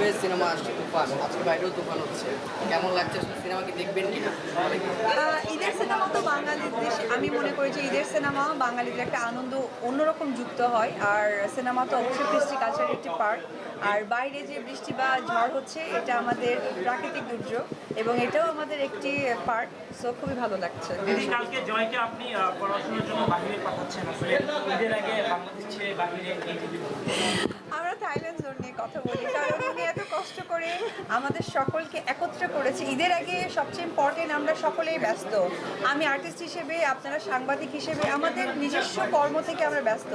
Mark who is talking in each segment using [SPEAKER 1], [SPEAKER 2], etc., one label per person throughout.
[SPEAKER 1] বেশ সিনেমা আসছে তুফান। আজকে বাইরেও তুফান হচ্ছে। কেমন লাগছে সিনেমা কি দেখবেন কিনা?
[SPEAKER 2] ঈদের সিনেমা তো বাঙালিদের আমি মনে করি যে ঈদের সিনেমা বাঙালিদের একটা আনন্দ অন্যরকম যুক্ত হয়। আর সিনেমা তো অবশ্যই কৃষ্টি কালচারের একটি পার্ট আর বাইরে যে বৃষ্টি বা ঝড় হচ্ছে এটা আমাদের প্রাকৃতিক দুর্যোগ এবং এটাও আমাদের একটি পার্ট সো খুবই ভালো লাগছে।
[SPEAKER 3] দিদি কালকে জয়কে আপনি পড়াশোনার জন্য বাহিরে পাঠাচ্ছেন আসলে। ঈদের আগে বাংলাদেশ ছেড়ে বাহিরে
[SPEAKER 2] আমরা থাইল্যান্ড জোন নিয়ে কথা বলি কারণ কষ্ট করে আমাদের সকলকে একত্র করেছে। ঈদের আগে সবচেয়ে ইম্পর্টেন্ট আমরা সকলেই ব্যস্ত। আমি আর্টিস্ট হিসেবে আপনারা সাংবাদিক হিসেবে আমাদের নিজস্ব কর্ম থেকে আমরা ব্যস্ত।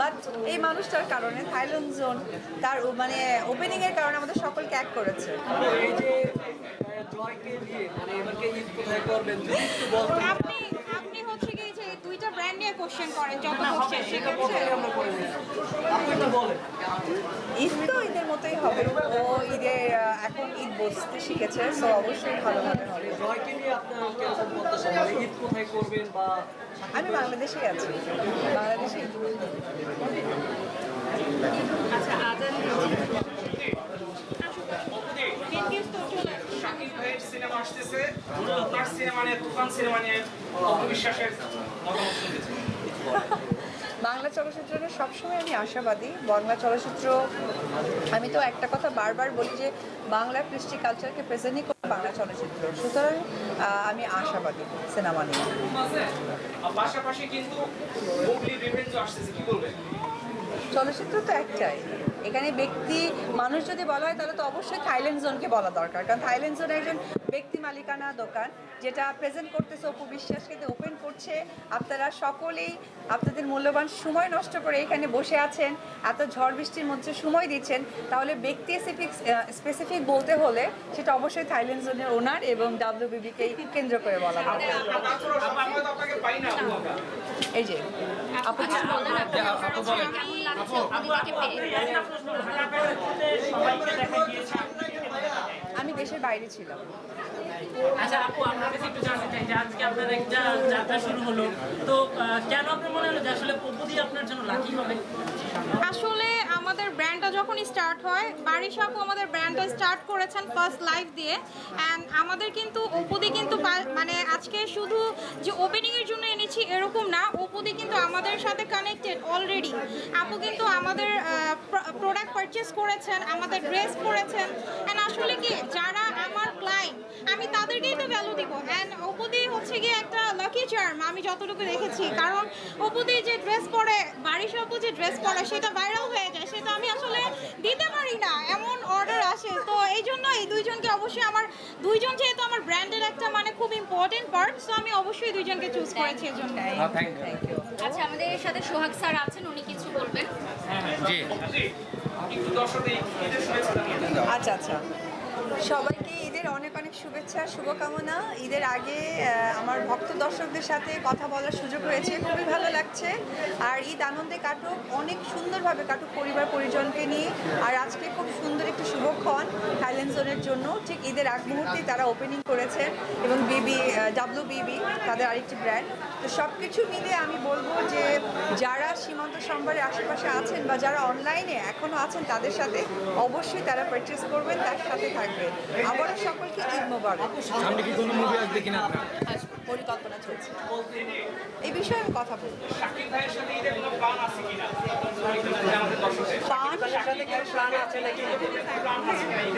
[SPEAKER 2] বাট এই মানুষটার কারণে থাইল্যান্ড জোন তার মানে ওপেনিংয়ের কারণে আমাদের সকলকে এক করেছে।
[SPEAKER 1] এই যে জয়কে নিয়ে মানে
[SPEAKER 4] আপনি আপনি হচ্ছে কি যে দুইটা ব্র্যান্ড নিয়ে কোশ্চেন করেন যত কোশ্চেন ঠিক আছে?
[SPEAKER 2] ঈদ তো ঈদের মতোই হবে। ও এখন ঈদ বসতে শিখেছে সো অবশ্যই ভালোভাবে হবে।
[SPEAKER 1] জয়কে নিয়ে আপনার কীরকম প্রত্যাশা মানে ঈদ কোথায় করবেন বা
[SPEAKER 2] আমি বাংলাদেশেই আছি। বাংলাদেশেই
[SPEAKER 4] আচ্ছা আজান
[SPEAKER 3] শাকিব ভাইয়ের সিনেমা আসতেছে। তার সিনেমা নিয়ে তুফান সিনেমা নিয়ে অপবিশ্বাসের মতামত শুনতেছি
[SPEAKER 2] বাংলা চলচ্চিত্র সবসময় আমি আশাবাদী। বাংলা চলচ্চিত্র আমি তো একটা কথা বারবার বলি যে বাংলা কৃষ্টি কালচারকে প্রেজেন্টই করে বাংলা চলচ্চিত্র। সুতরাং আমি আশাবাদী সিনেমা নিয়ে।
[SPEAKER 3] পাশাপাশি কিন্তু কি বলবেন?
[SPEAKER 2] চলচ্চিত্র তো একটাই। এখানে ব্যক্তি মানুষ যদি বলা হয় তাহলে তো অবশ্যই থাইল্যান্ড জোনকে বলা দরকার। কারণ থাইল্যান্ড জোন একজন ব্যক্তি দোকান যেটা প্রেজেন্ট করতেছে অপু বিশ্বাসকে ওপেন করছে। আপনারা সকলেই আপনাদের মূল্যবান সময় নষ্ট করে এখানে বসে আছেন এত ঝড় বৃষ্টির মধ্যে সময় দিচ্ছেন। তাহলে ব্যক্তি স্পেসিফিক বলতে হলে সেটা অবশ্যই থাইল্যান্ড জোনের ওনার এবং ডাব্লিউবিবিকেই কেন্দ্র করে বলা
[SPEAKER 3] না
[SPEAKER 2] এই যে আপু কিছু বলবেন?
[SPEAKER 3] সবাইকে দেখা গিয়েছে
[SPEAKER 2] আমি দেশের বাইরে ছিলাম
[SPEAKER 5] আচ্ছা আপু কাছে একটু জানতে চাই যে আজকে আপনার একটা যাত্রা শুরু হলো। তো কেন আপনার মনে হলো যে আসলে প্রভুদি আপনার জন্য লাকি হবে?
[SPEAKER 4] যখন স্টার্ট হয় বারিশ আপু আমাদের ব্র্যান্ডটা স্টার্ট করেছেন ফার্স্ট লাইভ দিয়ে। অ্যান্ড আমাদের কিন্তু ওপদি কিন্তু মানে আজকে শুধু যে ওপেনিংয়ের জন্য এনেছি এরকম না ওপদি কিন্তু আমাদের সাথে কানেক্টেড অলরেডি আপু কিন্তু আমাদের প্রোডাক্ট পারচেস করেছেন, আমাদের ড্রেস পরেছেন অ্যান্ড আসলে কি, যারা আমার ক্লায়েন্ট আমি তাদেরকেই তো ভ্যালু দিব। অ্যান্ড ওপদি হচ্ছে গিয়ে একটা লাকি চার্ম আমি যতটুকু দেখেছি। কারণ ওপদি যে ড্রেস পরে বারিশ আপু যে ড্রেস পরে সেটা ভাইরাল হয়ে যায় সেটা আমি আসলে দিতে পারি না এমন অর্ডার আসে। তো এই জন্য এই দুইজনকে অবশ্যই আমার দুইজন যেহেতু আমার ব্র্যান্ডের একটা মানে খুব ইম্পর্টেন্ট পার্ট সো আমি অবশ্যই দুইজনকে চুজ করেছি এই জন্য।
[SPEAKER 6] আচ্ছা আমাদের সাথে সোহাগ স্যার আছেন উনি কিছু বলবেন?
[SPEAKER 3] জি। একটু দর্শকদের ঈদের শুভেচ্ছা জানিয়ে
[SPEAKER 2] আচ্ছা আচ্ছা। সবাইকে ঈদের অনেক অনেক শুভেচ্ছা, শুভকামনা। ঈদের আগে আমার ভক্ত দর্শকদের সাথে কথা বলার সুযোগ হয়েছে, খুবই ভালো লাগছে। আর ঈদ আনন্দে কাটুক, অনেক সুন্দরভাবে কাটুক পরিবার পরিজনকে নিয়ে। আর আজকে খুব সুন্দর একটি শুভক্ষণ থাইল্যান্ড জোনের জন্য। ঠিক ঈদের আগ মুহূর্তেই তারা ওপেনিং করেছেন এবং বিবি ডাব্লিউ বিবি তাদের আরেকটি ব্র্যান্ড তো সব কিছু মিলে আমি বলব যে, যারা সীমান্ত সম্ভারের আশেপাশে আছেন বা যারা অনলাইনে এখনও আছেন তাদের সাথে অবশ্যই তারা পারচেস করবেন, তার সাথে থাকবেন। আবারও সকলকে ঈদ মোবারক।
[SPEAKER 7] সামনে কি কোনো মুভি আসবে কিনা
[SPEAKER 2] পরিকল্পনা চলছে। এই বিষয়ে আমি কথা বলব।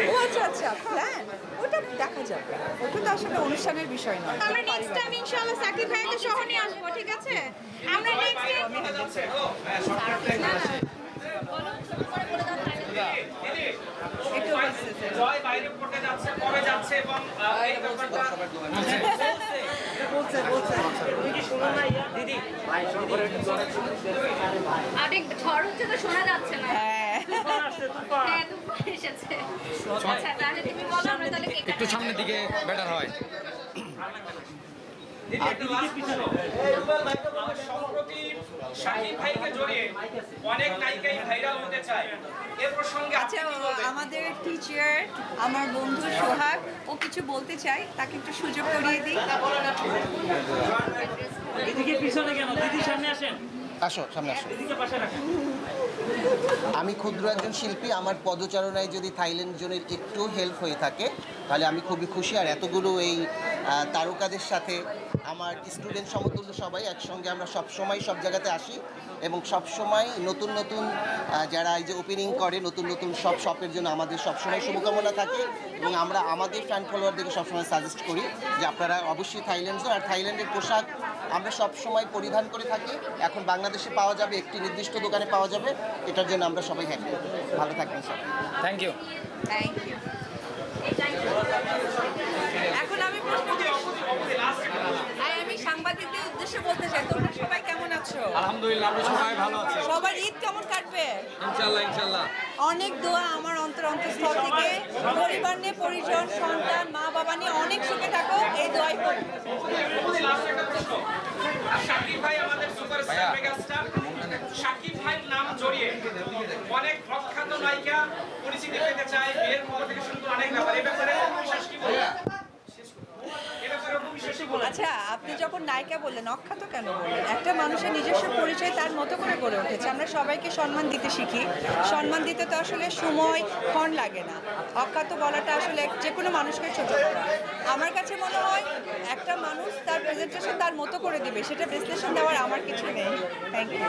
[SPEAKER 2] ও আচ্ছা আচ্ছা প্ল্যান ওটা দেখা যাবে ওটা তো আসলে অনুষ্ঠানের বিষয় নয়।
[SPEAKER 4] আমরা নেক্সট টাইম ইনশাআল্লাহ সাকিব ভাইকে সহ নিয়ে আসব ঠিক আছে? আমরা নেক্সট টাইম
[SPEAKER 3] দিদি
[SPEAKER 2] একটু
[SPEAKER 3] জয় বাইরে পড়তে যাচ্ছে কবে যাচ্ছে এবং আহ, এই ব্যাপারটা
[SPEAKER 6] অনেক ঝড় হচ্ছে তো শোনা যাচ্ছে না
[SPEAKER 2] হ্যাঁ
[SPEAKER 6] হ্যাঁ আচ্ছা
[SPEAKER 7] একটু সামনের দিকে বেটার হয়
[SPEAKER 3] সম্প্রতি জড়িয়ে অনেক নায়িকাই ভাইরাল হতে চায়। এ প্রসঙ্গে
[SPEAKER 2] আচ্ছা আমাদের টিচার আমার বন্ধু সোহাগ ও কিছু বলতে চাই তাকে একটু সুযোগ করিয়ে দিই।
[SPEAKER 5] দিদিকে পিছনে কেন? দিদির সামনে আসেন।
[SPEAKER 7] আসো সামনে আসো।
[SPEAKER 8] আমি ক্ষুদ্র একজন শিল্পী আমার পদচারণায় যদি থাইল্যান্ড জনের একটু হেল্প হয়ে থাকে তাহলে আমি খুবই খুশি। আর এতগুলো এই তারকাদের সাথে আমার স্টুডেন্ট সমতুল্য সবাই একসঙ্গে আমরা সব সময় সব জায়গাতে আসি এবং সব সময় নতুন নতুন যারা এই যে ওপেনিং করে নতুন নতুন সব শপের জন্য আমাদের সবসময় শুভকামনা থাকে এবং আমরা আমাদের ফ্যান ফলোয়ারদেরকে সবসময় সাজেস্ট করি যে আপনারা অবশ্যই থাইল্যান্ড আর থাইল্যান্ডের পোশাক আমরা সব সময় পরিধান করে থাকি। এখন বাংলাদেশে পাওয়া যাবে একটি নির্দিষ্ট দোকানে পাওয়া যাবে। এটার জন্য আমরা সবাই হ্যাপি ভালো থাকবেন সবাই।
[SPEAKER 7] থ্যাংক ইউ
[SPEAKER 2] থ্যাংক ইউ আমি সাংবাদিকদের উদ্দেশ্যে বলতে চাই তোমরা সবাই কেমন আছো?
[SPEAKER 7] আলহামদুলিল্লাহ আমরা সবাই ভালো আছি।
[SPEAKER 2] সবার ঈদ কেমন কাটবে?
[SPEAKER 7] ইনশাল্লাহ ইনশাল্লাহ
[SPEAKER 2] অনেক দোয়া আমার অন্তর অন্তঃস্থল থেকে। পরিবার নিয়ে পরিজন সন্তান মা বাবা নিয়ে অনেক সুখে থাকো এই দোয়াই করি
[SPEAKER 3] লাস্ট একটা প্রশ্ন শাকিব ভাই আমাদের সুপারস্টার মেগাস্টার। শাকিব ভাইয়ের নাম জড়িয়ে অনেক প্রখ্যাত নায়িকা পরিচিতি পেতে চায় বিয়ের খবর থেকে শুরু অনেক ব্যাপার এই ব্যাপারে বিশ্বাস কি বলবেন এ ব্যাপারে বিশ্বাস কি বলবেন
[SPEAKER 2] আচ্ছা আপনি যখন নায়িকা বললেন অক্ষাত কেন বললেন? একটা মানুষের নিজস্ব পরিচয় তার মতো করে গড়ে উঠেছে। আমরা সবাইকে সম্মান দিতে শিখি। সম্মান দিতে তো আসলে সময়, ক্ষণ লাগে না। অক্ষাত বলাটা আসলে যে কোনো মানুষকে ছোট আমার কাছে মনে হয় একটা মানুষ তার প্রেজেন্টেশন তার মতো করে দিবে। সেটা বিশ্লেষণ দেওয়ার আমার কিছু নেই। Thank you